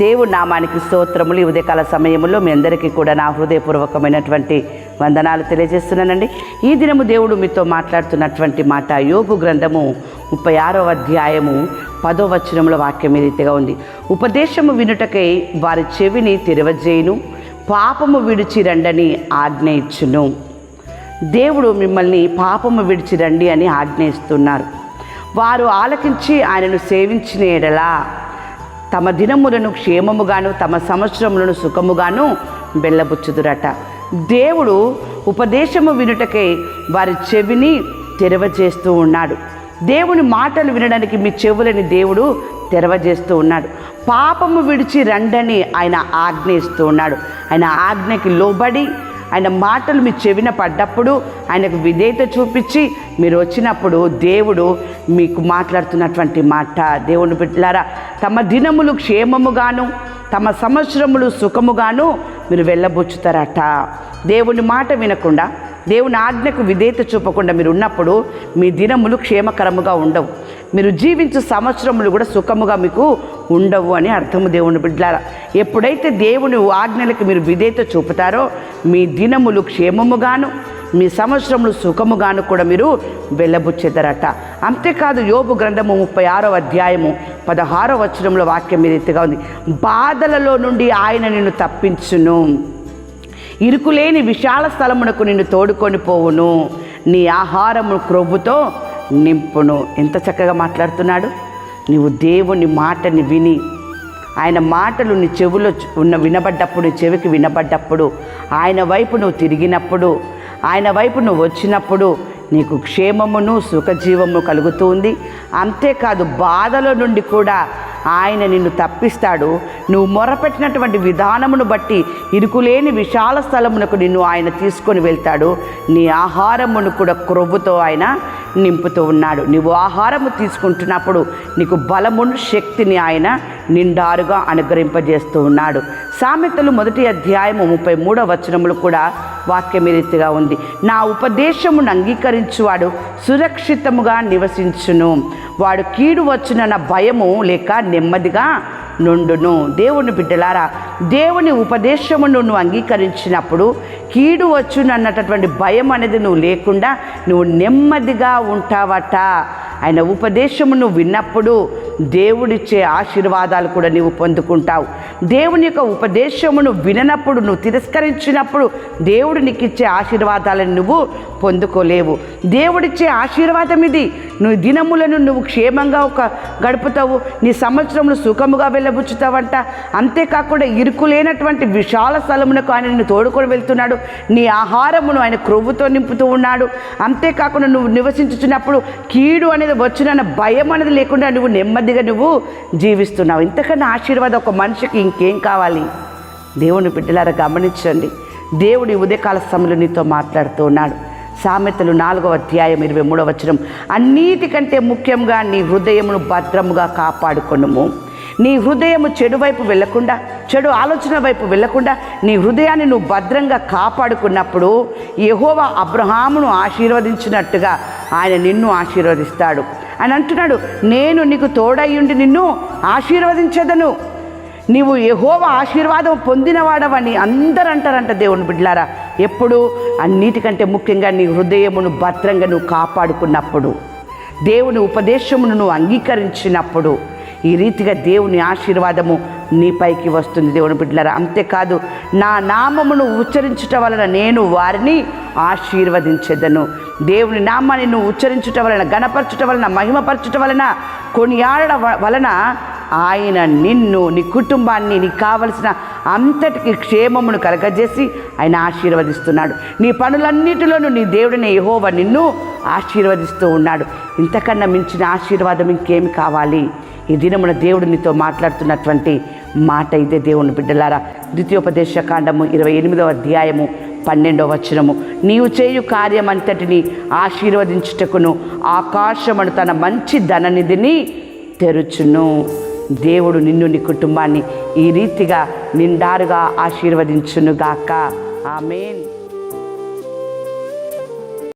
దేవుడి నామానికి స్తోత్రములు. ఈ ఉదయకాల సమయంలో మీ అందరికీ కూడా నా హృదయపూర్వకమైనటువంటి వందనాలు తెలియజేస్తున్నానండి. ఈ దినము దేవుడు మీతో మాట్లాడుతున్నటువంటి మాట యోగు గ్రంథము ముప్పై ఆరో అధ్యాయము పదో వచనంలో వాక్యం రీతిగా ఉంది. ఉపదేశము వినుటకై వారి చెవిని తెరవజేయును పాపము విడిచి రండని ఆజ్ఞ ఇచ్చును దేవుడు మిమ్మల్ని పాపము విడిచి రండి అని ఆజ్ఞయిస్తున్నారు. వారు ఆలకించి ఆయనను సేవించిన ఎడలా తమ దినములను క్షేమముగాను తమ సంవత్సరములను సుఖముగాను బెల్లబుచ్చుదురట దేవుడు ఉపదేశము వినుటకై వారి చెవిని తెరవజేస్తూ ఉన్నాడు. దేవుని మాటలు వినడానికి మీ చెవులని దేవుడు తెరవజేస్తూ ఉన్నాడు. పాపము విడిచి రండని ఆయన ఆజ్ఞయిస్తూ ఉన్నాడు. ఆయన ఆజ్ఞకి లోబడి ఆయన మాటలు మీ చెవిన పడ్డప్పుడు ఆయనకు విధేయత చూపించి మీరు వచ్చినప్పుడు దేవుడు మీకు మాట్లాడుతున్నటువంటి మాట. దేవుని బిడ్డలారా తమ దినములు క్షేమముగాను తమ సంవత్సరములు సుఖముగాను మీరు వెళ్ళబుచ్చుతారట. దేవుని మాట వినకుండా దేవుని ఆజ్ఞకు విధేయత చూపకుండా మీరు ఉన్నప్పుడు మీ దినములు క్షేమకరముగా ఉండవు. మీరు జీవించు సంవత్సరములు కూడా సుఖముగా మీకు ఉండవు అని అర్థము దేవుని బిడ్డారా ఎప్పుడైతే దేవుని ఆజ్ఞలకు మీరు విధేయత చూపుతారో మీ దినములు క్షేమముగాను మీ సంవత్సరంలో సుఖముగాను కూడా మీరు వెళ్ళబుచ్చేదరట. అంతేకాదు యోబు గ్రంథము ముప్పై ఆరో అధ్యాయము పదహారో వచనంలో వాక్యం మీద ఎత్తుగా ఉంది. బాధలలో నుండి ఆయన నిన్ను తప్పించును. ఇరుకులేని విశాల స్థలమునకు నిన్ను తోడుకొని పోవును. నీ ఆహారము క్రొవ్వుతో నింపును. ఎంత చక్కగా మాట్లాడుతున్నాడు. నీవు దేవుని మాటని విని ఆయన మాటలు నీ చెవులో ఉన్న వినబడ్డప్పుడు నీ చెవికి వినబడ్డప్పుడు ఆయన వైపు నువ్వు తిరిగినప్పుడు ఆయన వైపు నువ్వు వచ్చినప్పుడు నీకు క్షేమమును సుఖజీవము కలుగుతుంది. అంతేకాదు బాధల నుండి కూడా ఆయన నిన్ను తప్పిస్తాడు. నువ్వు మొరపెట్టినటువంటి విధానమును బట్టి ఇరుకులేని విశాల స్థలమునకు నిన్ను ఆయన తీసుకొని వెళ్తాడు. నీ ఆహారమును కూడా క్రొవ్వుతో ఆయన నింపుతూ ఉన్నాడు. నీవు ఆహారము తీసుకుంటున్నప్పుడు నీకు బలమును శక్తిని ఆయన నిండారుగా అనుగ్రహింపజేస్తూ ఉన్నాడు. సామెతలు మొదటి అధ్యాయము ముప్పై మూడవ వచనములు కూడా వాక్యం రీతిగా ఉంది. నా ఉపదేశమును అంగీకరించువాడు సురక్షితముగా నివసించును. వాడు కీడు వచ్చునన్న భయము లేక నెమ్మదిగా నుండును. దేవుని బిడ్డలారా దేవుని ఉపదేశమును నువ్వు అంగీకరించినప్పుడు కీడు వచ్చునన్నటువంటి భయం అనేది నువ్వు లేకుండా నువ్వు నెమ్మదిగా ఉంటావట. ఆయన ఉపదేశము నువ్వు విన్నప్పుడు దేవుడిచ్చే ఆశీర్వాదాలు కూడా నీవు పొందుకుంటావు. దేవుని యొక్క ఉపదేశమును విననప్పుడు నువ్వు తిరస్కరించినప్పుడు దేవుడు నీకు ఇచ్చే ఆశీర్వాదాలను నువ్వు పొందుకోలేవు. దేవుడిచ్చే ఆశీర్వాదం ఇది. నువ్వు దినములను నువ్వు క్షేమంగా ఒక గడుపుతావు. నీ సంవత్సరములు సుఖముగా వెళ్ళబుచ్చుతావంట అంతేకాకుండా ఇరుకులేనటువంటి విశాల స్థలమునకు ఆయన నిన్ను తోడుకొని వెళ్తున్నాడు. నీ ఆహారమును ఆయన క్రొవ్వుతో నింపుతూ ఉన్నాడు. అంతేకాకుండా నువ్వు నివసించుచున్నప్పుడు కీడు అనేది వచ్చిన భయం అనేది లేకుండా నువ్వు నెమ్మది నెమ్మదిగా నువ్వు జీవిస్తున్నావు. ఇంతకన్నా ఆశీర్వాదం ఒక మనిషికి ఇంకేం కావాలి? దేవుని బిడ్డలారా గమనించండి. దేవుడి ఉదయకాల సమయంలో నీతో మాట్లాడుతూ ఉన్నాడు. సామెతలు నాలుగవ అధ్యాయం ఇరవై మూడవ వచనం. అన్నిటికంటే ముఖ్యంగా నీ హృదయమును భద్రముగా కాపాడుకొనుము. నీ హృదయము చెడు వైపు వెళ్ళకుండా చెడు ఆలోచన వైపు వెళ్ళకుండా నీ హృదయాన్ని నువ్వు భద్రంగా కాపాడుకున్నప్పుడు యహోవా అబ్రహామును ఆశీర్వదించినట్టుగా ఆయన నిన్ను ఆశీర్వదిస్తాడు. అని అంటున్నాడు. నేను నీకు తోడయ్యుండి నిన్ను ఆశీర్వదించదను. నీవు యహోవ ఆశీర్వాదం పొందినవాడవని అందరూ అంటారంట దేవుని బిడ్డలారా. ఎప్పుడు? అన్నిటికంటే ముఖ్యంగా నీ హృదయమును భద్రంగా నువ్వు కాపాడుకున్నప్పుడు. దేవుని ఉపదేశమును నువ్వు అంగీకరించినప్పుడు. ఈ రీతిగా దేవుని ఆశీర్వాదము నీపైకి వస్తుంది దేవుని బిడ్డలారా. అంతేకాదు నా నామమును ఉచ్చరించుట వలన నేను వారిని ఆశీర్వదించెదను. దేవుని నామాన్ని నువ్వు ఉచ్చరించుట వలన గణపరచుట వలన మహిమపరచుట వలన కొనియాడ వ- వలన ఆయన నిన్ను నీ కుటుంబాన్ని నీకు కావలసిన అంతటికి క్షేమమును కలగజేసి ఆయన ఆశీర్వదిస్తున్నాడు. నీ పనులన్నిటిలోనూ నీ దేవుడిని యహోవ నిన్ను ఆశీర్వదిస్తూ ఉన్నాడు. ఇంతకన్నా మించిన ఆశీర్వాదం ఇంకేమి కావాలి? ఈ దినమున దేవుడు నీతో మాట్లాడుతున్నటువంటి మాట ఇదే దేవుని బిడ్డలారా. ద్వితీయోపదేశ కాండము ఇరవై ఎనిమిదవ అధ్యాయము పన్నెండవ వచనము. నీవు చేయు కార్యమంతటిని ఆశీర్వదించుటకును ఆకాశమును తన మంచి ధననిధిని తెరుచును. దేవుడు నిన్ను నీ కుటుంబాన్ని ఈ రీతిగా నిండారుగా ఆశీర్వదించునుగాక. ఆమెన్.